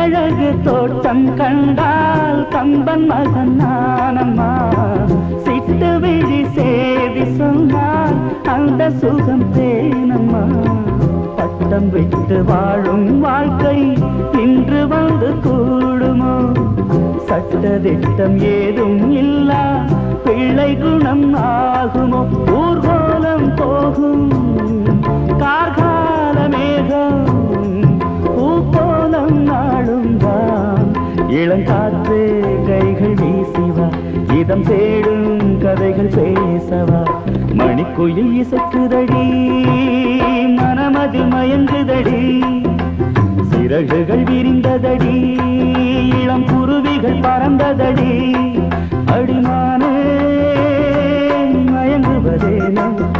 அழகு தோட்டம் கண்டால் கம்பன் மகன் நானம்மா. சிட்டு விழி சேதி சொன்னால் அந்த சுகம் தேனம்மா. பட்டம் விட்டு வாழும் வாழ்க்கை இன்று வந்து கூடுமோ? சட்டதிட்டம் ஏதும் இல்லா பிள்ளை குணம் ஆகுமோ? ஊர்கோலம் போகும். இளங்காற்று கைகள் வீசிவா. இதம் தேடும் கதைகள் பேசவா. மணிக்குயில் இசைக்குதடி மனமதில் மயங்குதடி. சிறகுகள் விரிந்ததடி இளம் குருவிகள் பறந்ததடி. அடிமானே மயங்குவதேனோ. உனைத்தானே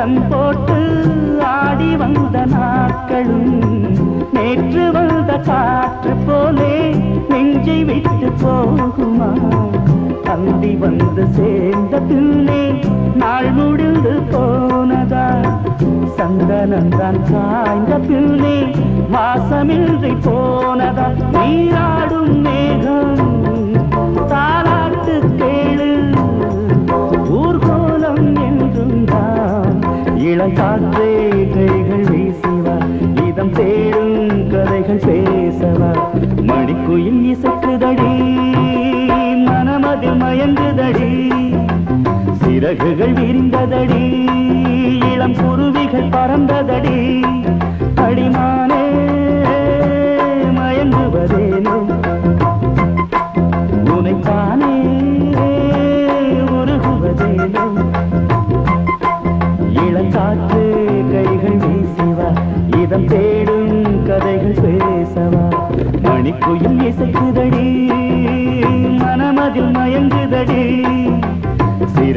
நீரில் போட்டு ஆடி வந்த நாட்களும் நேற்று வந்த காற்று போலே நெஞ்சை விட்டு போகுமா? அந்தி வந்து சேர்ந்த பின்னே நாள் முடிந்து போனதா? சந்தனந்தான் சாய்ந்த பின்னே வாசமின்றி போனதா? நீராடும் மேகம் தான இளங்காற்றே கைகள் வீசிவா. இதம் தேடும் கதைகள் பேசவா. மணிக்குயில் இசைக்குதடி மனமது மயங்குதடி. சிறகுகள் விரிந்ததடி இளம் குருவிகள் பறந்ததடி. அடிமான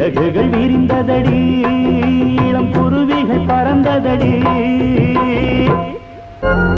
சிறகுகள் விரிந்ததடி இளம் குருவிகள் பறந்ததடி.